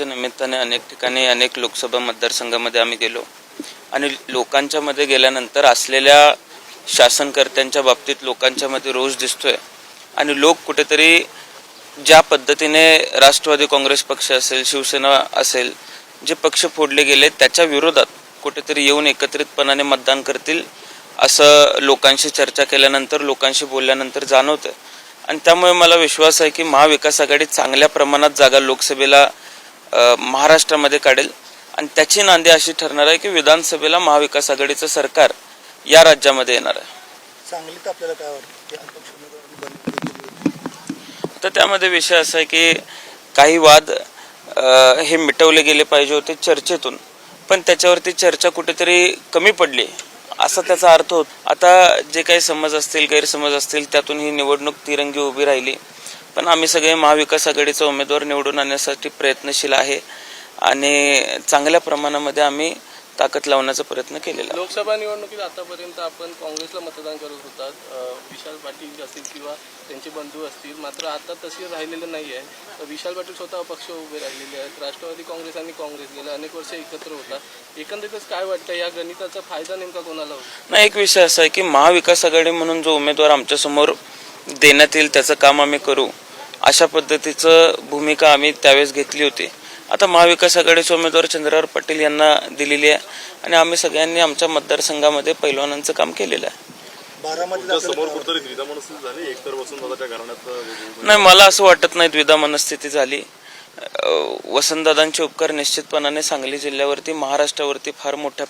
दिवसाच्या निमित्ताने अनेक ठिकाणी अनेक लोकसभा मतदारसंघामध्ये आम्ही गेलो. आणि लोकांच्या मध्ये गेल्यानंतर असलेल्या शासनकर्त्यांच्या बाबतीत लोकांच्या मध्ये रोष दिसतोय. आणि लोक कुठेतरी ज्या पद्धतीने राष्ट्रवादी काँग्रेस पक्ष असेल शिवसेना असेल जे पक्ष फोडले गेले त्याच्या विरोधात कुठेतरी येऊन एकत्रितपणाने मतदान करतील असं लोकांशी चर्चा केल्यानंतर लोकांशी बोलल्यानंतर जाणवतं आणि त्यामुळे मला विश्वास आहे की महाविकास आघाडी चांगल्या प्रमाणात जागा लोकसभेला महाराष्ट्रामध्ये काढेल. आणि त्याची नांदी अशी ठरणार आहे की विधानसभेला महाविकास आघाडीचं सरकार या राज्यामध्ये येणार आहे. सांगलीत आपल्याला काय वाटतं? तर त्यामध्ये विषय असा आहे की काही वाद हे मिटवले गेले पाहिजे होते चर्चेतून. पण त्याच्यावरती चर्चा कुठेतरी कमी पडली असा त्याचा अर्थ होत. आता जे काही समज असतील गैरसमज असतील त्यातून ही निवडणूक तिरंगी उभी राहिली. पण आम्ही सगळे महाविकास आघाडीचा उमेदवार निवडून आणण्यासाठी प्रयत्नशील आहे आणि चांगल्या प्रमाणामध्ये आम्ही ताकद लावण्याचा प्रयत्न केलेला. लोकसभा निवडणुकीत आतापर्यंत आपण काँग्रेसला मतदान करत होतात. विशाल पाटील असतील किंवा त्यांचे बंधू असतील मात्र आता तसे राहिलेलं नाही आहे विशाल पाटील स्वतः अपक्ष उभे राहिलेले आहेत. राष्ट्रवादी काँग्रेस आणि काँग्रेस गेल्या अनेक वर्ष एकत्र होतात. एकंदरीतच काय वाटतं या गणिताचा फायदा नेमका कोणाला होतो? नाही एक विषय असा आहे की महाविकास आघाडी म्हणून जो उमेदवार आमच्यासमोर देण्यात येईल त्याचं काम आम्ही करू. अशा पद्धतीचं भूमिका आम्ही त्यावेळेस घेतली होती. आता महाविकास आघाडीचे उमेदवार चंद्रराव पाटील यांना दिलेली आहे आणि आम्ही सगळ्यांनी आमच्या मतदारसंघामध्ये पैलवानांचं काम केलेलं आहे. नाही मला असं वाटत नाही द्विधा मनस्थिती झाली वसंतदादांचे उपकार निश्चितपणाने सांगली जिल्ह्यावरती महाराष्ट्रावरती फार मोठ्या